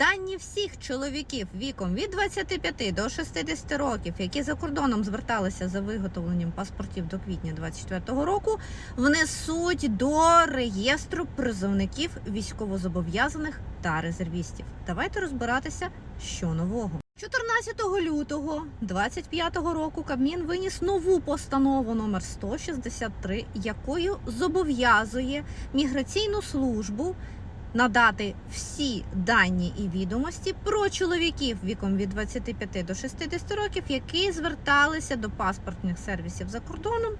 Дані всіх чоловіків віком від 25 до 60 років, які за кордоном зверталися за виготовленням паспортів до квітня 2024 року, внесуть до реєстру призовників військовозобов'язаних та резервістів. Давайте розбиратися, що нового. 14 лютого 2025 року Кабмін виніс нову постанову номер 163, якою зобов'язує міграційну службу надати всі дані і відомості про чоловіків віком від 25 до 60 років, які зверталися до паспортних сервісів за кордоном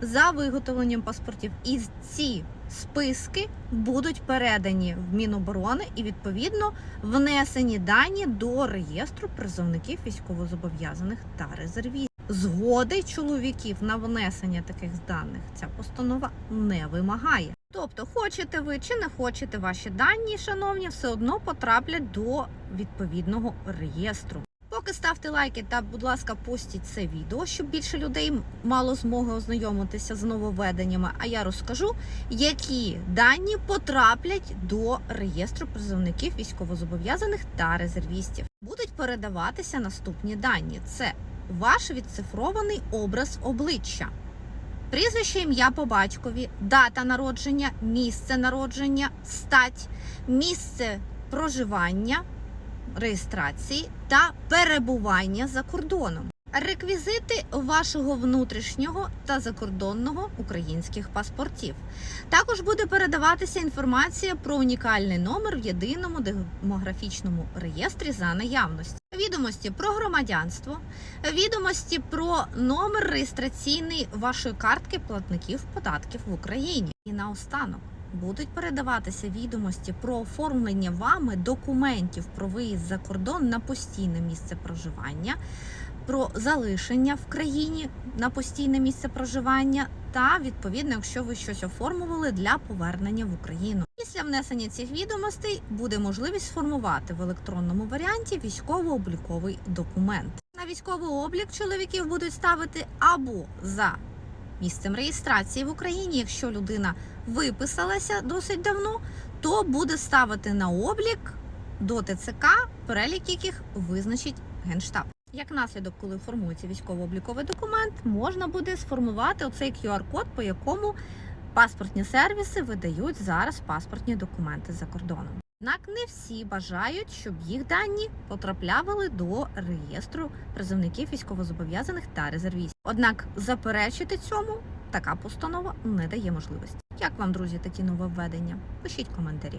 за виготовленням паспортів. І ці списки будуть передані в Міноборони і відповідно внесені дані до реєстру призовників військовозобов'язаних та резервістів. Згоди чоловіків на внесення таких даних ця постанова не вимагає. Тобто, хочете ви чи не хочете, ваші дані, шановні, все одно потраплять до відповідного реєстру. Поки ставте лайки та, будь ласка, постіть це відео, щоб більше людей мало змоги ознайомитися з нововведеннями. А я розкажу, які дані потраплять до реєстру призовників військовозобов'язаних та резервістів. Будуть передаватися наступні дані: це ваш відцифрований образ обличчя. Прізвище ім'я по батькові, дата народження, місце народження, стать, місце проживання, реєстрації та перебування за кордоном. Реквізити вашого внутрішнього та закордонного українських паспортів. Також буде передаватися інформація про унікальний номер в єдиному демографічному реєстрі за наявності. Відомості про громадянство, відомості про номер реєстраційний вашої картки платників податків в Україні. І наостанок будуть передаватися відомості про оформлення вами документів про виїзд за кордон на постійне місце проживання, про залишення в країні на постійне місце проживання, та відповідно, якщо ви щось оформували для повернення в Україну. Після внесення цих відомостей буде можливість сформувати в електронному варіанті військово-обліковий документ. На військовий облік чоловіків будуть ставити або за місцем реєстрації в Україні, якщо людина виписалася досить давно, то буде ставити на облік до ТЦК, перелік яких визначить Генштаб. Як наслідок, коли формується військово-обліковий документ, можна буде сформувати оцей QR-код, по якому паспортні сервіси видають зараз паспортні документи за кордоном. Однак не всі бажають, щоб їх дані потрапляли до реєстру призовників військовозобов'язаних та резервістів. Однак заперечити цьому така постанова не дає можливості. Як вам, друзі, такі нововведення? Пишіть коментарі.